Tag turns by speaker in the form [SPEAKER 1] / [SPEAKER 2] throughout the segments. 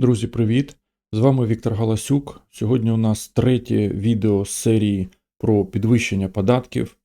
[SPEAKER 1] Друзі, привіт! З вами Віктор Галасюк. Сьогодні у нас третє відео з серії про підвищення податків,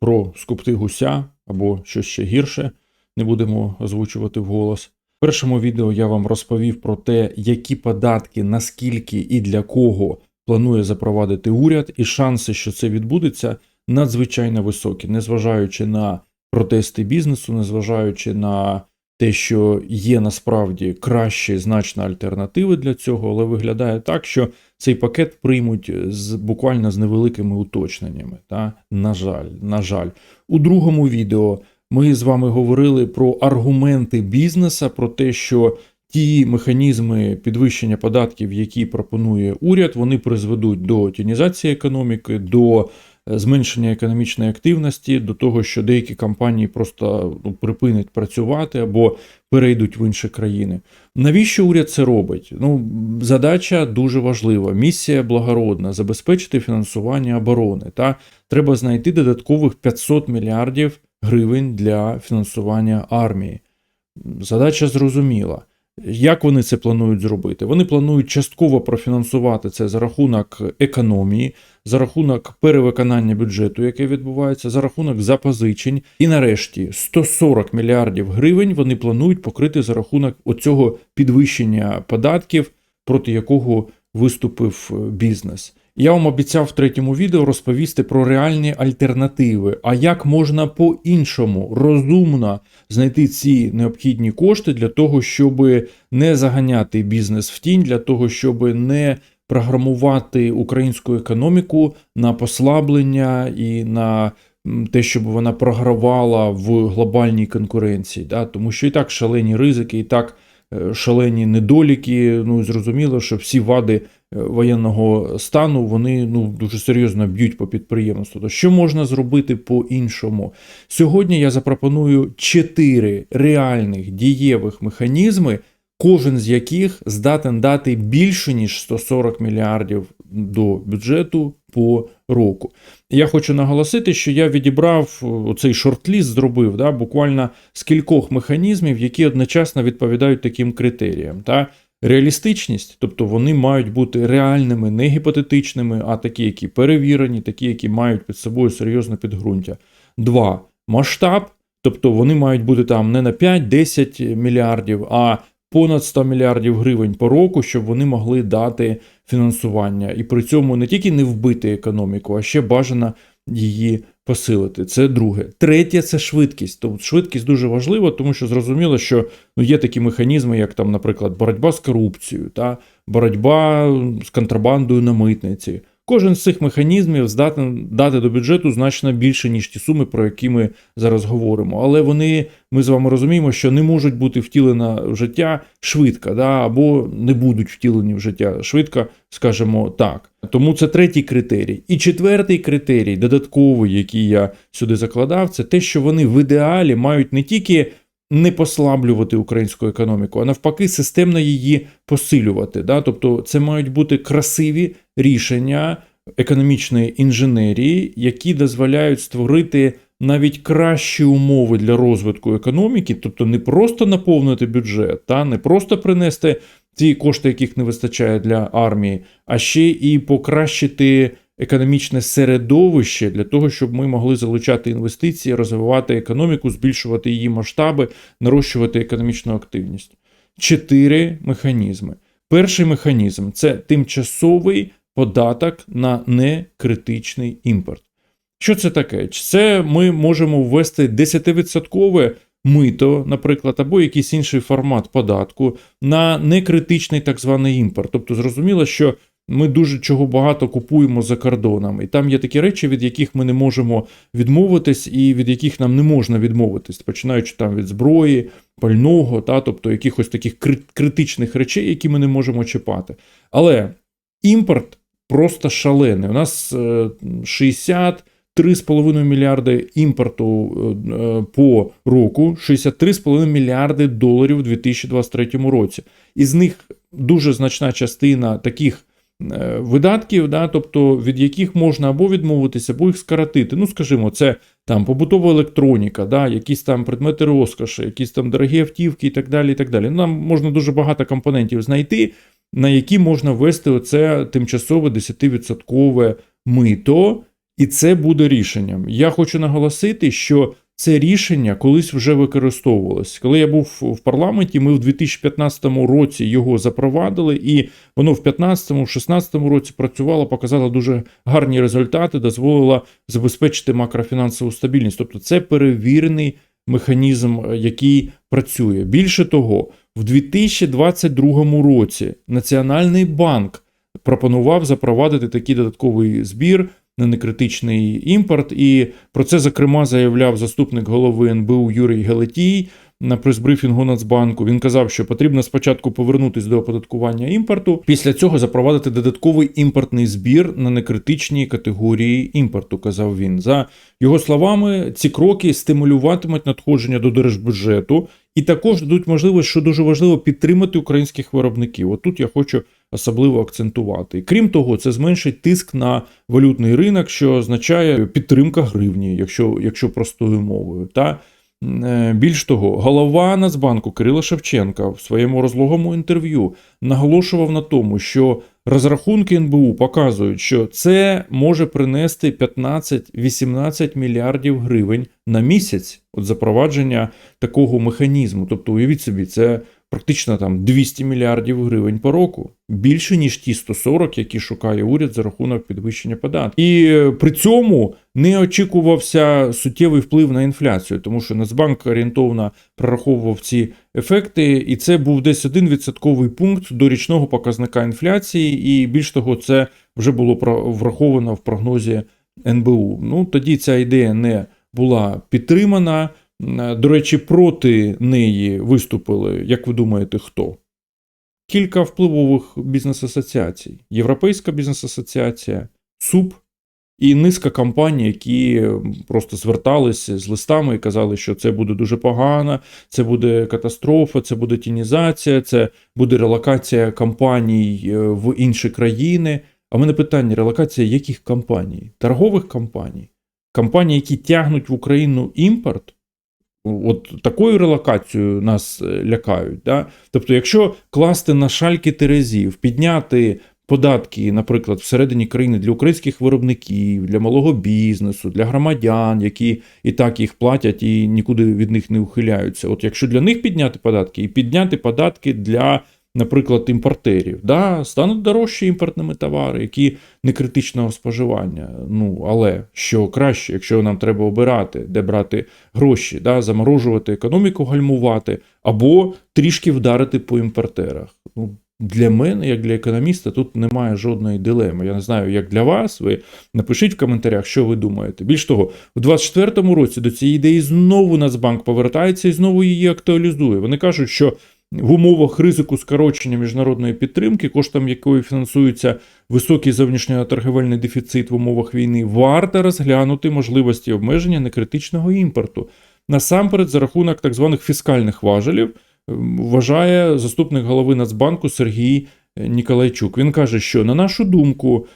[SPEAKER 1] про скупти гуся або що ще гірше, не будемо озвучувати вголос. В першому відео я вам розповів про те, які податки, наскільки і для кого планує запровадити уряд, і шанси, що це відбудеться, надзвичайно високі, незважаючи на протести бізнесу, незважаючи на те, що є насправді кращі значно альтернативи для цього, але виглядає так, що цей пакет приймуть з буквально з невеликими уточненнями. Та? На жаль, на жаль, у другому відео ми з вами говорили про аргументи бізнеса, про те, що ті механізми підвищення податків, які пропонує уряд, вони призведуть до тінізації економіки, до зменшення економічної активності, до того, що деякі компанії просто ну, припинять працювати або перейдуть в інші країни. Навіщо уряд це робить? Ну, задача дуже важлива. Місія благородна забезпечити фінансування оборони. Та треба знайти додаткових 500 мільярдів гривень для фінансування армії. Задача зрозуміла. Як вони це планують зробити? Вони планують частково профінансувати це за рахунок економії, за рахунок перевиконання бюджету, яке відбувається, за рахунок запозичень. І нарешті 140 мільярдів гривень вони планують покрити за рахунок оцього підвищення податків, проти якого виступив бізнес. Я вам обіцяв в третьому відео розповісти про реальні альтернативи, а як можна по-іншому розумно знайти ці необхідні кошти для того, щоб не заганяти бізнес в тінь, для того, щоб не програмувати українську економіку на послаблення і на те, щоб вона програвала в глобальній конкуренції, да? тому що і так шалені ризики, і так шалені недоліки. Ну зрозуміло, що всі вади е, воєнного стану вони ну дуже серйозно б'ють по підприємству. То що можна зробити по-іншому? Сьогодні я запропоную чотири реальних дієвих механізми кожен з яких здатен дати більше ніж 140 мільярдів до бюджету по року. Я хочу наголосити, що я відібрав цей шорт-ліст, зробив да, буквально з кількох механізмів, які одночасно відповідають таким критеріям. Та? Реалістичність, тобто вони мають бути реальними, не гіпотетичними, а такі, які перевірені, такі, які мають під собою серйозне підґрунтя. Два масштаб, тобто вони мають бути там не на 5-10 мільярдів, а понад 100 мільярдів гривень по року, щоб вони могли дати фінансування, і при цьому не тільки не вбити економіку, а ще бажано її посилити. Це друге. Третє це швидкість. Тобто швидкість дуже важлива, тому що зрозуміло, що ну, є такі механізми, як там, наприклад, боротьба з корупцією, та боротьба з контрабандою на митниці. Кожен з цих механізмів здатен дати до бюджету значно більше, ніж ті суми, про які ми зараз говоримо. Але вони, ми з вами розуміємо, що не можуть бути втілені в життя швидко, да, або не будуть втілені в життя швидко, скажімо так. Тому це третій критерій. І четвертий критерій, додатковий, який я сюди закладав, це те, що вони в ідеалі мають не тільки не послаблювати українську економіку, а навпаки, системно її посилювати. Да? Тобто, це мають бути красиві рішення економічної інженерії, які дозволяють створити навіть кращі умови для розвитку економіки, тобто не просто наповнити бюджет, та не просто принести ті кошти, яких не вистачає для армії, а ще і покращити економічне середовище для того, щоб ми могли залучати інвестиції, розвивати економіку, збільшувати її масштаби, нарощувати економічну активність. Чотири механізми. Перший механізм це тимчасовий податок на некритичний імпорт. Що це таке? Це ми можемо ввести 10% мито, наприклад, або якийсь інший формат податку на некритичний так званий імпорт. Тобто, зрозуміло, що ми дуже чого багато купуємо за кордоном, і там є такі речі, від яких ми не можемо відмовитись, і від яких нам не можна відмовитись, починаючи там від зброї, пального, та тобто якихось таких критичних речей, які ми не можемо чіпати. Але імпорт просто шалений. У нас 60 е, 3,5 мільярди імпорту е, е, по року, 63,5 мільярди доларів у 2023 році. Із них дуже значна частина таких видатків, да, тобто від яких можна або відмовитися, або їх скоротити. Ну, скажімо, це там побутова електроніка, да, якісь там предмети розкоші, якісь там дорогі автівки і так далі. і так далі. Ну, Нам можна дуже багато компонентів знайти, на які можна ввести оце тимчасове 10% мито, і це буде рішенням. Я хочу наголосити, що це рішення колись вже використовувалось. Коли я був в парламенті, ми в 2015 році його запровадили, і воно в 2015-2016 році працювало, показало дуже гарні результати, дозволило забезпечити макрофінансову стабільність. Тобто, це перевірений механізм, е, який працює. Більше того, в 2022 році Національний банк пропонував запровадити такий додатковий збір на некритичний імпорт. І про це, зокрема, заявляв заступник голови НБУ Юрій Гелетій на прес-брифінгу Нацбанку. Він казав, що потрібно спочатку повернутися до оподаткування імпорту, після цього запровадити додатковий імпортний збір на некритичні категорії імпорту. Казав він. За його словами, ці кроки стимулюватимуть надходження до держбюджету. І також дадуть можливість, що дуже важливо, підтримати українських виробників. От тут я хочу особливо акцентувати. Крім того, це зменшить тиск на валютний ринок, що означає підтримка гривні, якщо, якщо простою мовою. Та е, більш того, голова Нацбанку Кирила Шевченка в своєму розлогому інтерв'ю наголошував на тому, що розрахунки НБУ показують, що це може принести 15-18 мільярдів гривень на місяць от запровадження такого механізму. Тобто, уявіть собі, це практично там 200 мільярдів гривень по року, більше ніж ті 140, які шукає уряд за рахунок підвищення податків. І е, при цьому не очікувався суттєвий вплив на інфляцію, тому що Нацбанк орієнтовно прораховував ці ефекти, і це був десь один відсотковий пункт до річного показника інфляції, і більш того, це вже було враховано в прогнозі НБУ. Ну тоді ця ідея не була підтримана. До речі, проти неї виступили, як ви думаєте, хто? Кілька впливових бізнес-асоціацій: Європейська бізнес-асоціація, СУП і низка компаній, які просто зверталися з листами і казали, що це буде дуже погано, це буде катастрофа, це буде тінізація, це буде релокація компаній е, в інші країни. А в мене питання: релокація яких компаній? Торгових компаній? Компаній, які тягнуть в Україну імпорт? От такою релокацією нас е, лякають. Да? Тобто, якщо класти на шальки терезів, підняти податки, наприклад, всередині країни для українських виробників, для малого бізнесу, для громадян, які і так їх платять і нікуди від них не ухиляються. От якщо для них підняти податки і підняти податки для наприклад, імпортерів, да, стануть дорожчі імпортними товари, які не критичного споживання. Ну, але що краще, якщо нам треба обирати, де брати гроші, да, заморожувати економіку, гальмувати, або трішки вдарити по імпортерах. Ну, для мене, як для економіста, тут немає жодної дилеми. Я не знаю, як для вас. Ви напишіть в коментарях, що ви думаєте. Більш того, у 2024 році до цієї ідеї знову Нацбанк повертається і знову її актуалізує. Вони кажуть, що в умовах ризику скорочення міжнародної підтримки, коштом якої фінансується високий зовнішньоторговельний дефіцит в умовах війни, варто розглянути можливості обмеження некритичного імпорту. Насамперед, за рахунок так званих фіскальних важелів, вважає заступник голови Нацбанку Сергій Ніколайчук. Він каже, що на нашу думку.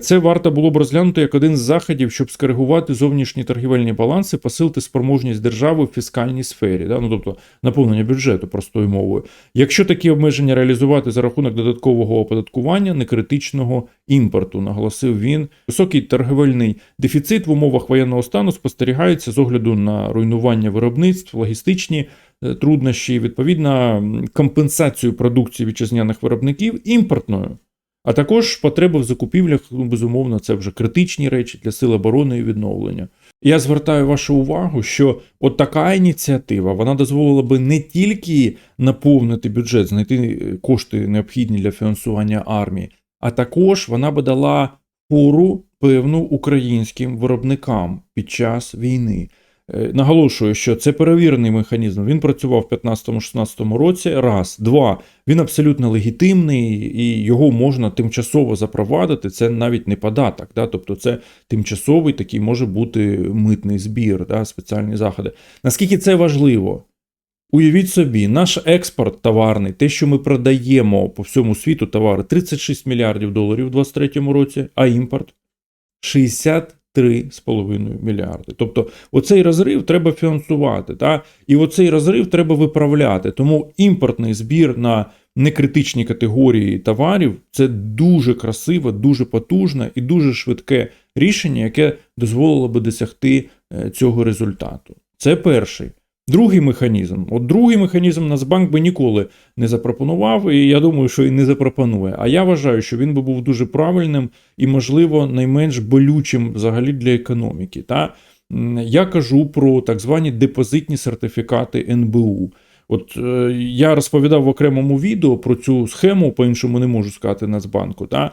[SPEAKER 1] Це варто було б розглянути як один з заходів, щоб скоригувати зовнішні торгівельні баланси, посилити спроможність держави в фіскальній сфері, да? ну тобто наповнення бюджету простою мовою. Якщо такі обмеження реалізувати за рахунок додаткового оподаткування некритичного імпорту, наголосив він. Високий торгівельний дефіцит в умовах воєнного стану спостерігається з огляду на руйнування виробництв, логістичні. Е, труднощі, відповідно, компенсацію продукції вітчизняних виробників імпортною. А також потреби в закупівлях, ну, безумовно, це вже критичні речі для сил оборони і відновлення. Я звертаю вашу увагу, що от така ініціатива вона дозволила би не тільки наповнити бюджет, знайти кошти необхідні для фінансування армії, а також вона би дала пору певну українським виробникам під час війни. Е, наголошую, що це перевірений механізм. Він працював в 2015-16 році. Раз, два. Він абсолютно легітимний і його можна тимчасово запровадити. Це навіть не податок. Да? Тобто, це тимчасовий такий може бути митний збір, да? спеціальні заходи. Наскільки це важливо? Уявіть собі, наш експорт товарний, те, що ми продаємо по всьому світу товари, 36 мільярдів доларів у 2023 році, а імпорт 63,5 мільярди. Тобто, оцей розрив треба фінансувати, та? і оцей розрив треба виправляти. Тому імпортний збір на некритичні категорії товарів це дуже красиве, дуже потужне і дуже швидке рішення, яке дозволило би досягти е, цього результату. Це перший. Другий механізм. От другий механізм Нацбанк би ніколи не запропонував, і я думаю, що і не запропонує. А я вважаю, що він би був дуже правильним і, можливо, найменш болючим взагалі для економіки. Та? Я кажу про так звані депозитні сертифікати НБУ. От е, я розповідав в окремому відео про цю схему, по-іншому не можу сказати Нацбанку. Та?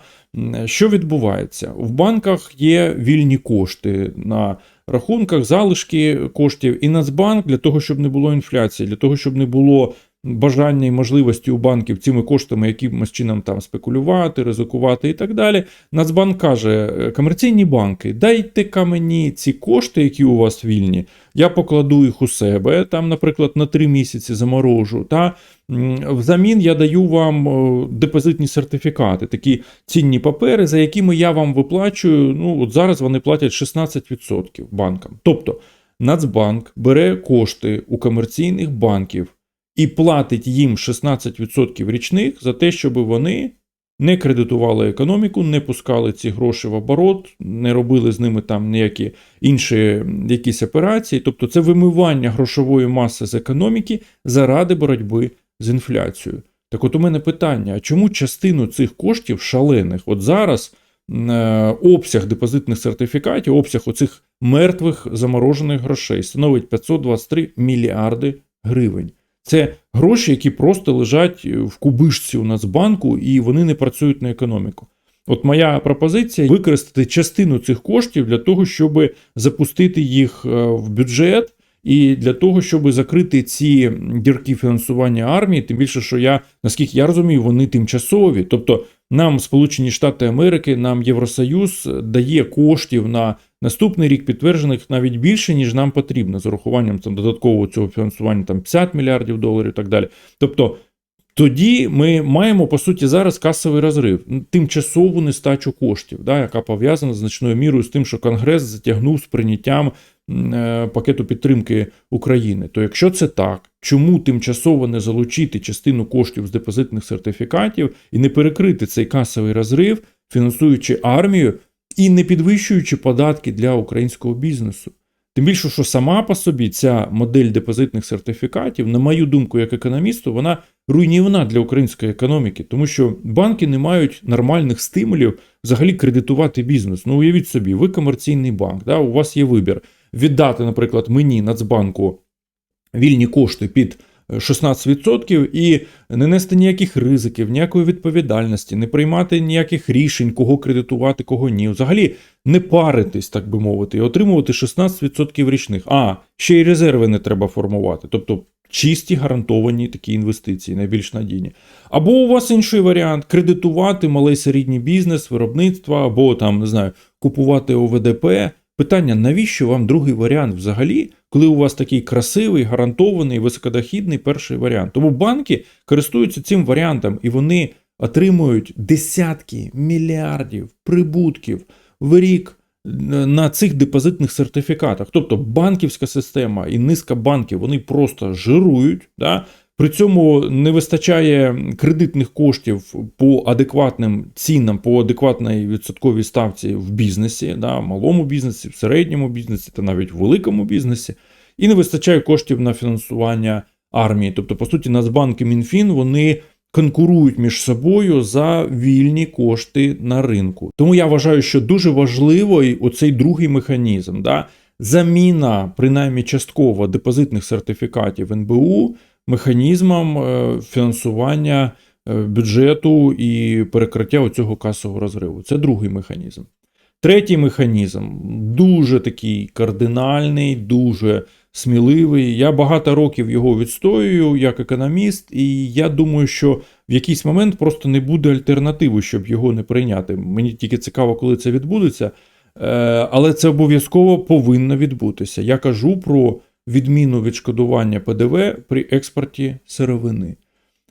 [SPEAKER 1] Що відбувається? В банках є вільні кошти на рахунках, залишки коштів, і Нацбанк для того, щоб не було інфляції, для того, щоб не було бажання і можливості у банків цими коштами якимось чином там спекулювати, ризикувати і так далі. Нацбанк каже: «Е, комерційні банки, дайте-ка мені ці кошти, які у вас вільні. Я покладу їх у себе, там, наприклад, на три місяці заморожу. Та взамін я даю вам депозитні сертифікати, такі цінні папери, за якими я вам виплачую. Ну, от зараз вони платять 16% банкам. Тобто Нацбанк бере кошти у комерційних банків і платить їм 16% річних за те, щоб вони не кредитували економіку, не пускали ці гроші в оборот, не робили з ними там ніякі інші якісь операції. Тобто це вимивання грошової маси з економіки заради боротьби з інфляцією. Так от у мене питання: а чому частину цих коштів шалених, от зараз е, обсяг депозитних сертифікатів, обсяг оцих мертвих заморожених грошей становить 523 мільярди гривень. Це гроші, які просто лежать в кубишці у Нацбанку, і вони не працюють на економіку. От моя пропозиція використати частину цих коштів для того, щоб запустити їх е, в бюджет, і для того, щоб закрити ці дірки фінансування армії, тим більше, що я, наскільки я розумію, вони тимчасові. Тобто нам Сполучені Штати Америки, нам Євросоюз дає коштів на наступний рік підтверджених навіть більше, ніж нам потрібно, з урахуванням там додаткового цього фінансування там 50 мільярдів доларів і так далі. Тобто. Тоді ми маємо по суті зараз касовий розрив, тимчасову нестачу коштів, да, яка пов'язана значною мірою з тим, що Конгрес затягнув з прийняттям пакету підтримки України. То якщо це так, чому тимчасово не залучити частину коштів з депозитних сертифікатів і не перекрити цей касовий розрив, фінансуючи армію і не підвищуючи податки для українського бізнесу? Тим більше, що сама по собі ця модель депозитних сертифікатів, на мою думку, як економісту, вона руйнівна для української економіки, тому що банки не мають нормальних стимулів взагалі кредитувати бізнес. Ну, уявіть собі, ви комерційний банк, да, у вас є вибір віддати, наприклад, мені Нацбанку вільні кошти під 16% і не нести ніяких ризиків, ніякої відповідальності, не приймати ніяких рішень, кого кредитувати, кого ні. Взагалі не паритись, так би мовити, і отримувати 16% річних. А ще й резерви не треба формувати. Тобто чисті гарантовані такі інвестиції, найбільш надійні. Або у вас інший варіант кредитувати малий середній бізнес, виробництво, або там не знаю, купувати ОВДП. Питання, навіщо вам другий варіант взагалі, коли у вас такий красивий, гарантований, високодохідний перший варіант? Тому банки користуються цим варіантом і вони отримують десятки мільярдів прибутків в рік на цих депозитних сертифікатах. Тобто банківська система і низка банків вони просто жирують. Да? При цьому не вистачає кредитних коштів по адекватним цінам, по адекватній відсотковій ставці в бізнесі, да, малому бізнесі, в середньому бізнесі та навіть в великому бізнесі, і не вистачає коштів на фінансування армії. Тобто, по суті, Нацбанк і Мінфін вони конкурують між собою за вільні кошти на ринку. Тому я вважаю, що дуже важливий оцей другий механізм, да, заміна, принаймні частково депозитних сертифікатів НБУ механізмом е, фінансування е, бюджету і перекриття оцього касового розриву. Це другий механізм. Третій механізм дуже такий кардинальний, дуже сміливий. Я багато років його відстоюю як економіст, і я думаю, що в якийсь момент просто не буде альтернативи, щоб його не прийняти. Мені тільки цікаво, коли це відбудеться. Е, Але це обов'язково повинно відбутися. Я кажу про відміну відшкодування ПДВ при експорті сировини.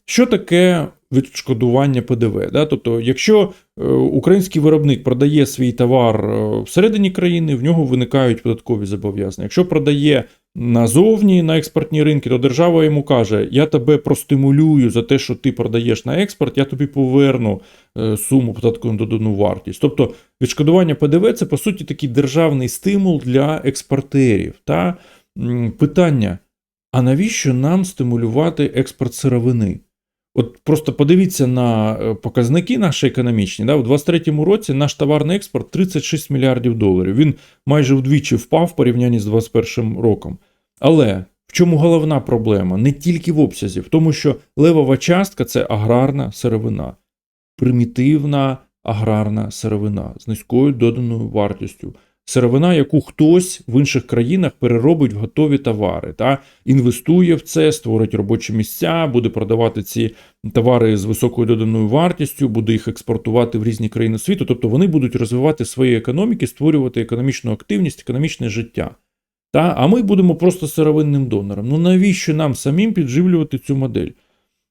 [SPEAKER 1] Що таке відшкодування ПДВ? Да? Тобто, якщо е, український виробник продає свій товар е, всередині країни, в нього виникають податкові зобов'язання. Якщо продає назовні на експортні ринки, то держава йому каже: Я тебе простимулюю за те, що ти продаєш на експорт, я тобі поверну е, суму податку на додану вартість. Тобто відшкодування ПДВ це по суті такий державний стимул для експортерів. Та питання: а навіщо нам стимулювати експорт сировини? От просто подивіться на е, показники наші економічні. Да? У 2023 році наш товарний експорт 36 мільярдів доларів. Він майже вдвічі впав в порівнянні з 2021 роком. Але в чому головна проблема? Не тільки в обсязі, в тому, що левова частка це аграрна сировина, примітивна аграрна сировина з низькою доданою вартістю. Сировина, яку хтось в інших країнах переробить в готові товари, та інвестує в це, створить робочі місця, буде продавати ці товари з високою доданою вартістю, буде їх експортувати в різні країни світу. Тобто вони будуть розвивати свої економіки, створювати економічну активність, економічне життя. Та? А ми будемо просто сировинним донором. Ну навіщо нам самим підживлювати цю модель?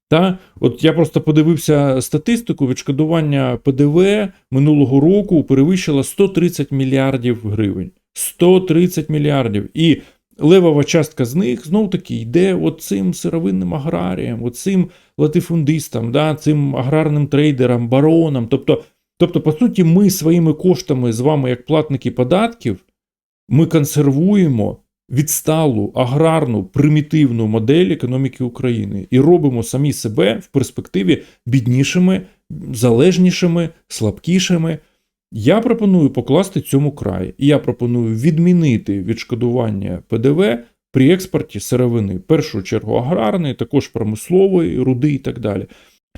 [SPEAKER 1] Та от я просто подивився статистику, відшкодування ПДВ минулого року перевищило 130 мільярдів гривень. 130 мільярдів. І левова частка з них знов таки йде от цим сировинним аграріям, от цим латифундистам, да, цим аграрним трейдерам, баронам. Тобто, тобто, по суті, ми своїми коштами з вами, як платники податків, ми консервуємо відсталу аграрну примітивну модель економіки України і робимо самі себе в перспективі біднішими, залежнішими, слабкішими. Я пропоную покласти цьому край, і я пропоную відмінити відшкодування ПДВ при експорті сировини, в першу чергу аграрної, також промислової, руди і так далі.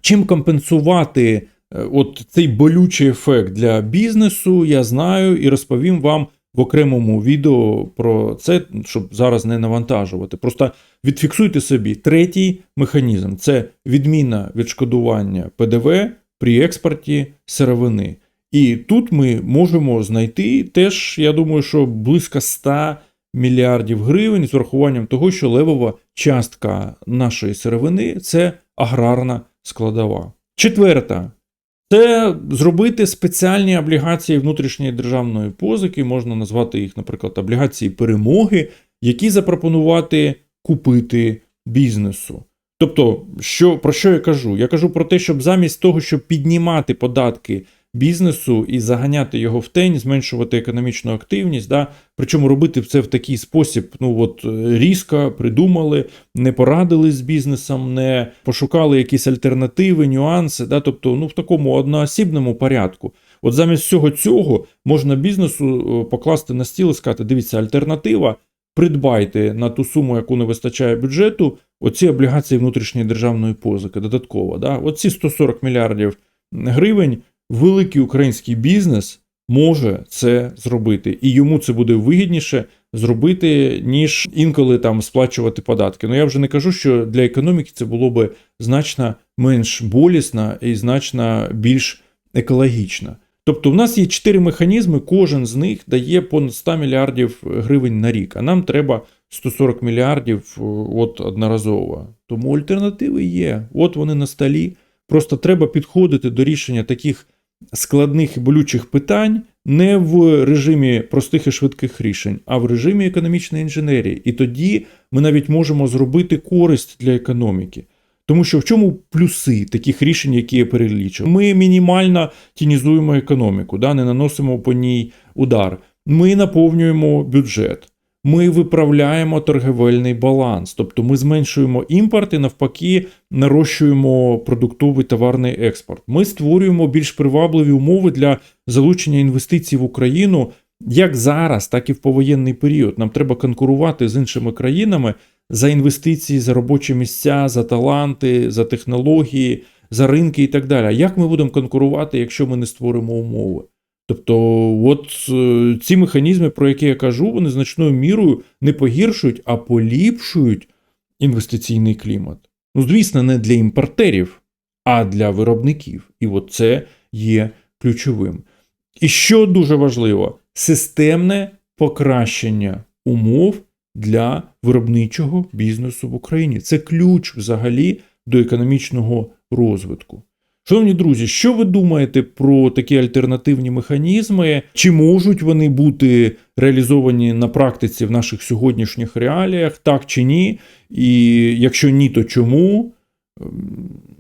[SPEAKER 1] Чим компенсувати е, от цей болючий ефект для бізнесу, я знаю і розповім вам в окремому відео про це, щоб зараз не навантажувати. Просто відфіксуйте собі третій механізм це відміна відшкодування ПДВ при експорті сировини. І тут ми можемо знайти теж, я думаю, що близько 100 мільярдів гривень з урахуванням того, що левова частка нашої сировини це аграрна складова. Четверта це зробити спеціальні облігації внутрішньої державної позики, можна назвати їх, наприклад, облігації перемоги, які запропонувати купити бізнесу. Тобто, що, про що я кажу? Я кажу про те, щоб замість того, щоб піднімати податки бізнесу і заганяти його в тень, зменшувати економічну активність, да, причому робити це в такий спосіб, ну от різко придумали, не порадились з бізнесом, не пошукали якісь альтернативи, нюанси, да, тобто ну, в такому одноосібному порядку. От замість всього цього можна бізнесу покласти на стіл і сказати: дивіться, альтернатива. Придбайте на ту суму, яку не вистачає бюджету, оці облігації внутрішньої державної позики додатково. Да? Оці 140 мільярдів гривень великий український бізнес може це зробити, і йому це буде вигідніше зробити, ніж інколи там сплачувати податки. Ну я вже не кажу, що для економіки це було би значно менш болісно і значно більш екологічно. Тобто, в нас є чотири механізми, кожен з них дає понад 100 мільярдів гривень на рік, а нам треба 140 мільярдів от одноразово. Тому альтернативи є. От вони на столі. Просто треба підходити до рішення таких складних і болючих питань не в режимі простих і швидких рішень, а в режимі економічної інженерії. І тоді ми навіть можемо зробити користь для економіки. Тому що в чому плюси таких рішень, які я перелічив? Ми мінімально тінізуємо економіку, да, не наносимо по ній удар. Ми наповнюємо бюджет ми виправляємо торгівельний баланс, тобто ми зменшуємо імпорт і навпаки нарощуємо продуктовий товарний експорт. Ми створюємо більш привабливі умови для залучення інвестицій в Україну. Як зараз, так і в повоєнний період. Нам треба конкурувати з іншими країнами за інвестиції, за робочі місця, за таланти, за технології, за ринки і так далі. Як ми будемо конкурувати, якщо ми не створимо умови? Тобто, от е, ці механізми, про які я кажу, вони значною мірою не погіршують, а поліпшують інвестиційний клімат. Ну, звісно, не для імпортерів, а для виробників. І от це є ключовим. І що дуже важливо, системне покращення умов для виробничого бізнесу в Україні. Це ключ взагалі до економічного розвитку. Шановні друзі, що ви думаєте про такі альтернативні механізми? Чи можуть вони бути реалізовані на практиці в наших сьогоднішніх реаліях, так чи ні? І якщо ні, то чому? Ем,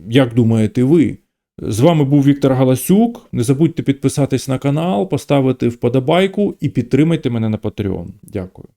[SPEAKER 1] Як думаєте ви? З вами був Віктор Галасюк. Не забудьте підписатись на канал, поставити вподобайку і підтримайте мене на Patreon. Дякую.